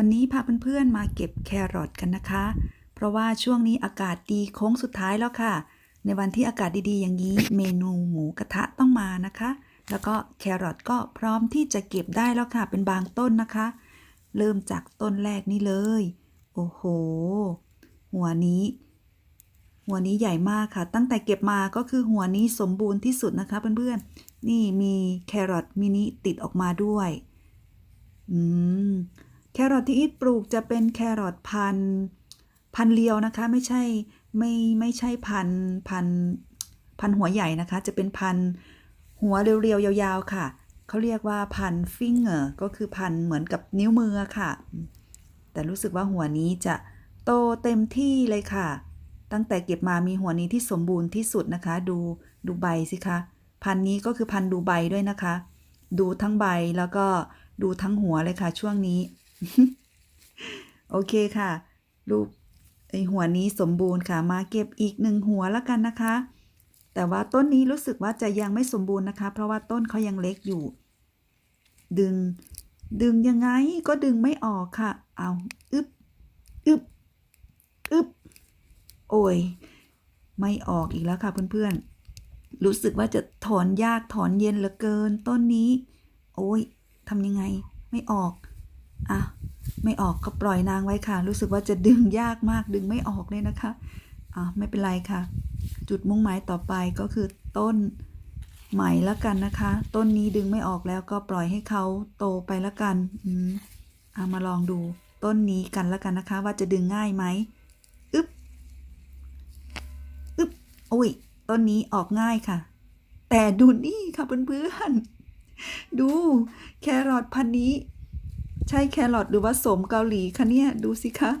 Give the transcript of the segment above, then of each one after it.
วันนี้พาเพื่อนๆมาเก็บแครอทกันนะคะ เพราะว่าช่วงนี้อากาศดีโค้งสุดท้ายแล้วค่ะ ในวันที่อากาศดีๆ อย่างนี้ เมนูหมูกระทะต้องมานะคะ แล้วก็แครอทก็พร้อมที่จะเก็บได้แล้วค่ะ เป็นบางต้นนะคะ เริ่มจากต้นแรกนี่เลย โอ้โห หัวนี้ หัวนี้ใหญ่มากค่ะ ตั้งแต่เก็บมาก็คือหัวนี้สมบูรณ์ที่สุดนะคะเพื่อนๆ นี่มีแครอทมินิติดออกมาด้วย อืม แครอทที่อีทปลูกจะเป็นแครอทพันพันเลียวนะคะ ไม่ใช่ไม่ไม่ใช่พันพันพันหัวใหญ่นะคะ จะเป็นพันหัวเรียวๆยาวๆค่ะเขาเรียกว่าพันฟิงเกอร์ก็คือพันเหมือนกับนิ้วมือค่ะ แต่รู้สึกว่าหัวนี้จะโตเต็มที่เลยค่ะ ตั้งแต่เก็บมามีหัวนี้ที่สมบูรณ์ที่สุดนะคะ ดูดูใบสิคะพันนี้ก็คือพันดูใบด้วยนะคะ ดูทั้งใบแล้วก็ดูทั้งหัวเลยค่ะช่วงนี้ โอเคค่ะ รูปไอหัวนี้สมบูรณ์ค่ะ มาเก็บอีกหนึ่งหัวแล้วกันนะคะ แต่ว่าต้นนี้รู้สึกว่าจะยังไม่สมบูรณ์นะคะ เพราะว่าต้นเขายังเล็กอยู่ ดึง ดึงยังไงก็ดึงไม่ออกค่ะ เอาอึบอึบอึบโอ้ย ไม่ออกอีกแล้วค่ะเพื่อนๆ รู้สึกว่าจะถอนยากถอนเย็นเหลือเกิน ต้นนี้ โอ้ยทำยังไง ไม่ออก อะไม่ออกก็ปล่อยนางไว้ค่ะ รู้สึกว่าจะดึงยากมากดึงไม่ออกเลยนะคะอะไม่เป็นไรค่ะ จุดมุ่งหมายต่อไปก็คือต้นใหม่แล้วกันนะคะ ต้นนี้ดึงไม่ออกแล้วก็ปล่อยให้เขาโตไปแล้วกันอืมเอามาลองดูต้นนี้กันแล้วกันนะคะ ว่าจะดึงง่ายไหมอึ๊บอึ๊บโอ้ยต้นนี้ออกง่ายค่ะ แต่ดูนี่ค่ะเพื่อนๆดูแครอทพันธุ์นี้ ใช่แครอทหรือว่าสมเกาหลีคะเนี่ย ดูสิคะ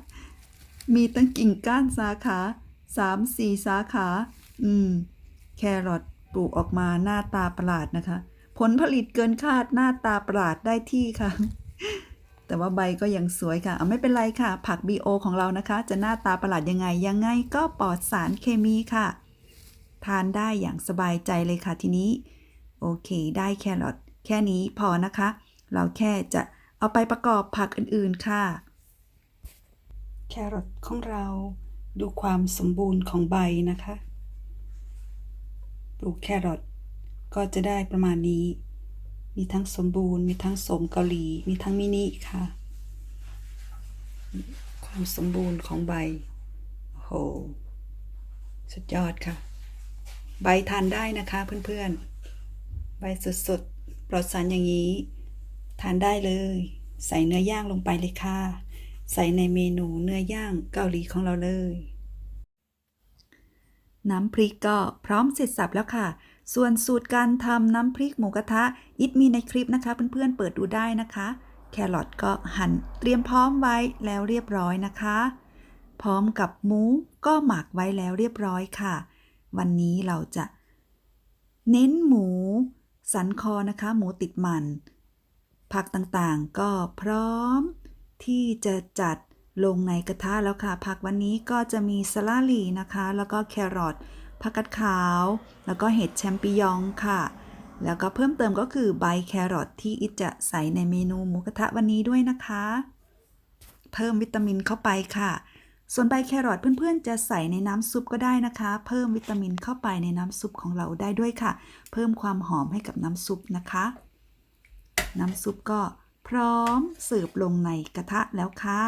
มีตั้งกิ่งก้านสาขาสามสี่สาขา อืม แครอทปลูกออกมาหน้าตาประหลาดนะคะ ผลผลิตเกินคาดหน้าตาประหลาดได้ที่ค่ะ แต่ว่าใบก็ยังสวยค่ะ เอาไม่เป็นไรค่ะ ผัก BO ของเรานะคะ จะหน้าตาประหลาดยังไง ยังไงก็ปลอดสารเคมีค่ะ ทานได้อย่างสบายใจเลยค่ะทีนี้ โอเค ได้แครอทแค่นี้พอนะคะ เราแค่จะ เอาไปประกอบผักอื่นๆค่ะ แครอทของเราดูความสมบูรณ์ของใบนะคะ ปลูกแครอทก็จะได้ประมาณนี้ มีทั้งสมบูรณ์ มีทั้งสมเกาหลี มีทั้งมินิค่ะ ความสมบูรณ์ของใบ โห สุดยอดค่ะ ใบทานได้นะคะเพื่อนๆ ใบสดๆ ปลอดสารอย่างนี้ ทานได้เลย ใส่เนื้อย่างลงไปเลยค่ะ ใส่ในเมนูเนื้อย่างเกาหลีของเราเลย น้ำพริกก็พร้อมเสร็จสับแล้วค่ะ ส่วนสูตรการทำน้ำพริกหมูกระทะ อิดมีในคลิปนะคะเพื่อนๆเปิดดูได้นะคะ แครอทก็หั่นเตรียมพร้อมไว้แล้วเรียบร้อยนะคะ พร้อมกับหมูก็หมักไว้แล้วเรียบร้อยค่ะ วันนี้เราจะ เน้นหมู สันคอนะคะ หมูติดมัน ผักต่างๆ ก็พร้อมที่จะจัดลงในกระทะแล้วค่ะ ผักวันนี้ก็จะมีสลาลีนะคะ แล้วก็แครอทผักกัดขาว แล้วก็เห็ดแชมปิญองค่ะ แล้วก็เพิ่มเติมก็คือใบแครอทที่อิจะใส่ในเมนูหมูกระทะวันนี้ด้วยนะคะ เพิ่มวิตามินเข้าไปค่ะ ส่วนใบแครอทเพื่อนๆ จะใส่ในน้ำซุปก็ได้นะคะ เพิ่มวิตามินเข้าไปในน้ำซุปของเราได้ด้วยค่ะ เพิ่มความหอมให้กับน้ำซุปนะคะ น้ำซุปก็พร้อมเสิร์ฟลงในกระทะแล้วค่ะ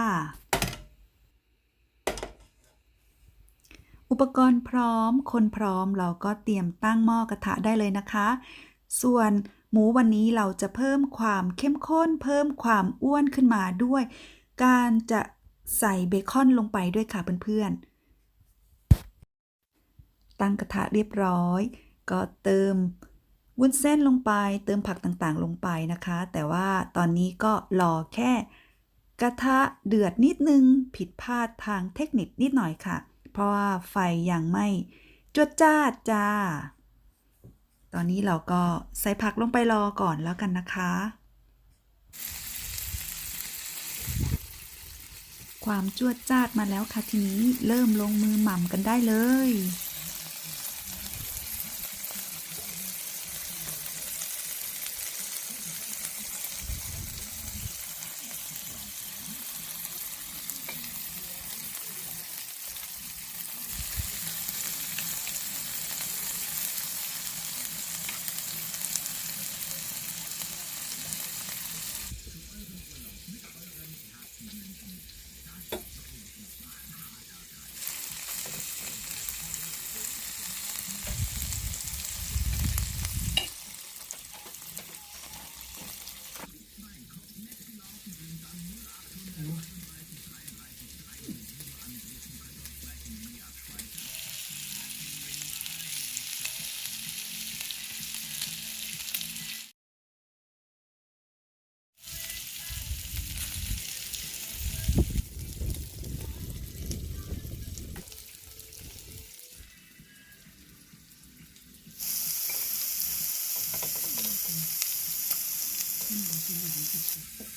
อุปกรณ์พร้อม คนพร้อมเราก็เตรียมตั้งหม้อกระทะได้เลยนะคะ ส่วนหมูวันนี้เราจะเพิ่มความเข้มข้น เพิ่มความอ้วนขึ้นมาด้วย การจะใส่เบคอนลงไปด้วยค่ะเพื่อนๆ ตั้งกระทะเรียบร้อย ก็เติม วุ้นเส้นลงไปเติมผักต่างๆ ลงไปนะคะ แต่ว่าตอนนี้ก็รอแค่กระทะเดือดนิดนึง ผิดพลาดทางเทคนิคนิดหน่อยค่ะ เพราะว่าไฟยังไม่จวดจ้าจ้า ตอนนี้เราก็ใส่ผักลงไปรอก่อนแล้วกันนะคะ ความจวดจ้าดมาแล้วค่ะทีนี้เริ่มลงมือหม่ำกันได้เลย কিনে রেখেছি